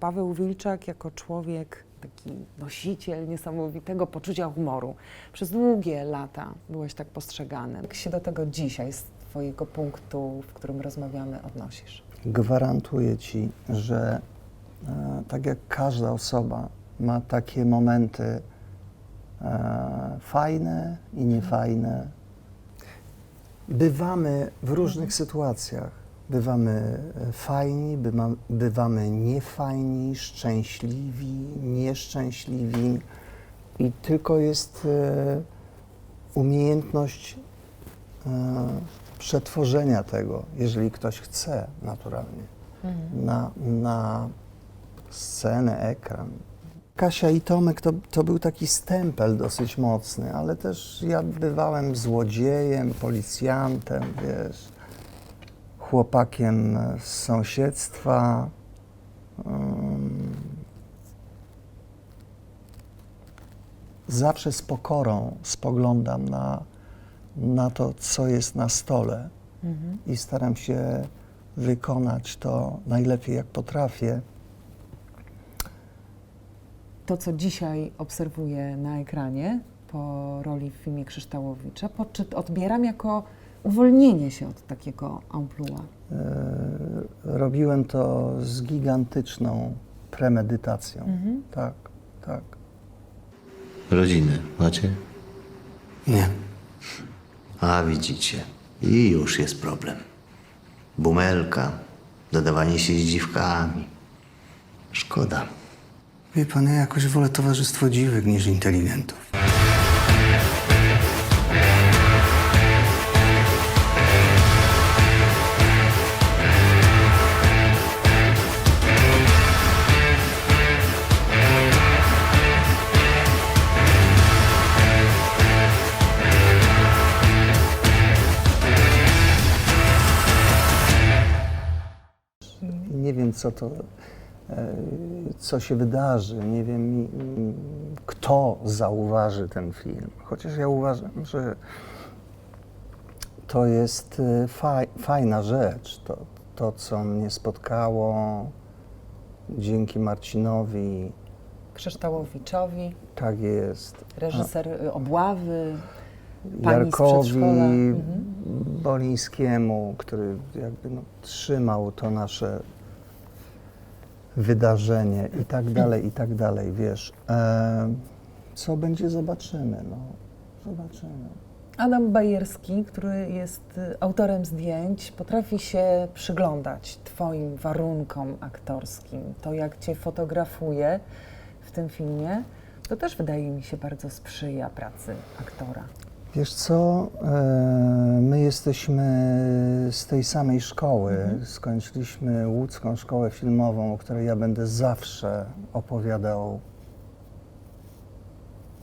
Paweł Wilczak jako człowiek, taki nosiciel niesamowitego poczucia humoru. Przez długie lata byłeś tak postrzegany. Jak się do tego dzisiaj, z Twojego punktu, w którym rozmawiamy, odnosisz? Gwarantuję Ci, że e, tak jak każda osoba ma takie momenty e, fajne i niefajne. Bywamy w różnych sytuacjach. Bywamy fajni, bywa, bywamy niefajni, szczęśliwi, nieszczęśliwi. I tylko jest e, umiejętność e, przetworzenia tego, jeżeli ktoś chce naturalnie, na, na scenę, ekran. Kasia i Tomek to, to był taki stempel dosyć mocny, ale też ja bywałem złodziejem, policjantem, wiesz, chłopakiem z sąsiedztwa. Zawsze z pokorą spoglądam na, na to, co jest na stole i staram się wykonać to najlepiej, jak potrafię. To, co dzisiaj obserwuję na ekranie po roli w filmie Krzyształowicza, odbieram jako uwolnienie się od takiego amplua. E, Robiłem to z gigantyczną premedytacją. Tak, tak. Rodziny macie? Nie. A widzicie. I już jest problem. Bumelka, dodawanie się z dziwkami. Szkoda. Wie pan, ja jakoś wolę towarzystwo dziwek niż inteligentów. Co to, e, co się wydarzy. Nie wiem, kto zauważy ten film. Chociaż ja uważam, że to jest e, faj, fajna rzecz. To, to, co mnie spotkało dzięki Marcinowi, Krzyształowiczowi, tak jest. reżyser y, Obławy, pani z Jarkowi. Mhm. Bolińskiemu, który jakby no, trzymał to nasze wydarzenie i tak dalej, i tak dalej, wiesz. E, co będzie, zobaczymy, no. Zobaczymy. Adam Bajerski, który jest y, autorem zdjęć, potrafi się przyglądać Twoim warunkom aktorskim. To, jak Cię fotografuje w tym filmie, to też wydaje mi się bardzo sprzyja pracy aktora. Wiesz co, e, my jesteśmy z tej samej szkoły. Skończyliśmy łódzką szkołę filmową, o której ja będę zawsze opowiadał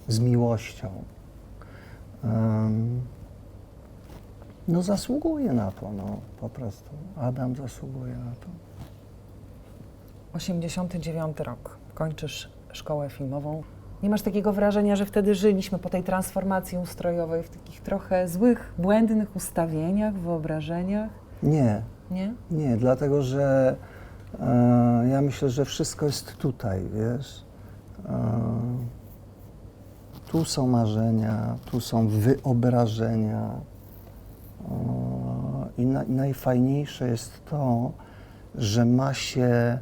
z miłością. No zasługuje na to, no po prostu. Adam zasługuje na to. 89 rok, kończysz szkołę filmową. Nie masz takiego wrażenia, że wtedy żyliśmy po tej transformacji ustrojowej w takich trochę złych, błędnych ustawieniach, wyobrażeniach? Nie, Nie? Nie, dlatego że e, ja myślę, że wszystko jest tutaj, wiesz. E, tu są marzenia, tu są wyobrażenia. E, I na, najfajniejsze jest to, że ma się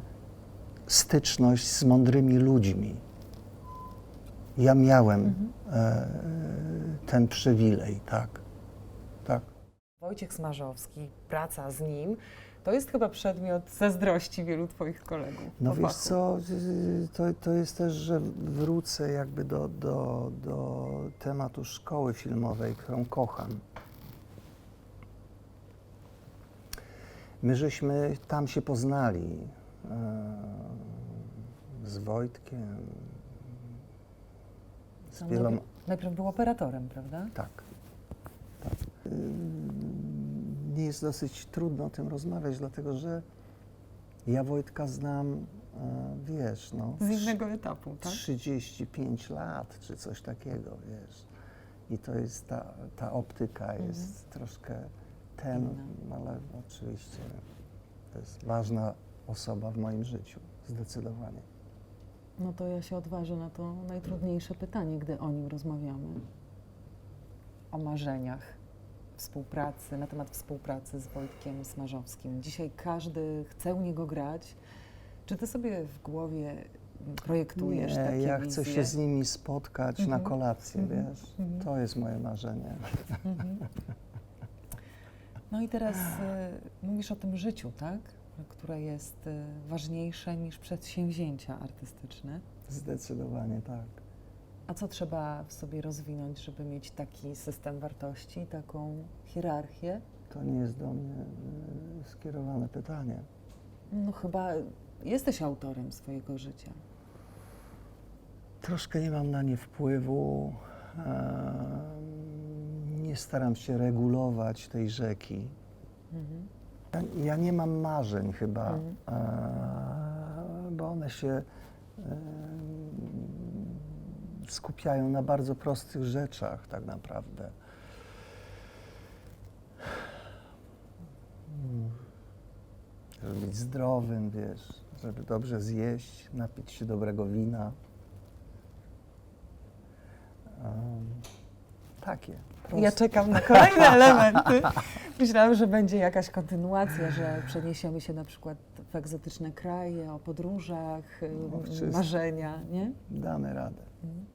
styczność z mądrymi ludźmi. Ja miałem e, ten przywilej, tak. Tak. Wojciech Smarzowski, praca z nim, to jest chyba przedmiot zazdrości wielu Twoich kolegów. No wiesz fachu. co, to, to jest też, że wrócę jakby do, do, do tematu szkoły filmowej, którą kocham. My żeśmy tam się poznali e, z Wojtkiem, z wieloma... najpierw, najpierw był operatorem, prawda? Tak. tak. Nie jest dosyć trudno o tym rozmawiać, dlatego że ja Wojtka znam, e, wiesz, no... Z innego etapu, tak? 35 lat, czy coś takiego, wiesz. I to jest ta, ta optyka jest troszkę ten, ale oczywiście to jest ważna osoba w moim życiu. zdecydowanie. No to ja się odważę na to najtrudniejsze pytanie, gdy o nim rozmawiamy. O marzeniach współpracy, na temat współpracy z Wojtkiem Smarzowskim. Dzisiaj każdy chce u niego grać. Czy ty sobie w głowie projektujesz Nie, takie ja wizje? chcę się z nimi spotkać Mhm. na kolację, Mhm. wiesz. Mhm. To jest moje marzenie. Mhm. No i teraz y, mówisz o tym życiu, tak? Które jest y, ważniejsze niż przedsięwzięcia artystyczne. Zdecydowanie tak. A co trzeba w sobie rozwinąć, żeby mieć taki system wartości, taką hierarchię? To nie jest do mnie y, skierowane pytanie. No chyba jesteś autorem swojego życia. Troszkę nie mam na nie wpływu. Nie staram się regulować tej rzeki. Mhm. Ja, ja nie mam marzeń chyba, Mhm. e, bo one się em, skupiają na bardzo prostych rzeczach tak naprawdę. Żeby być zdrowym, wiesz, żeby dobrze zjeść, napić się dobrego wina. Takie. Ja proste. czekam na kolejne elementy. Myślałam, że będzie jakaś kontynuacja, że przeniesiemy się na przykład w egzotyczne kraje, o podróżach, y, O, wszystko. marzenia, nie? Damy radę. Mhm.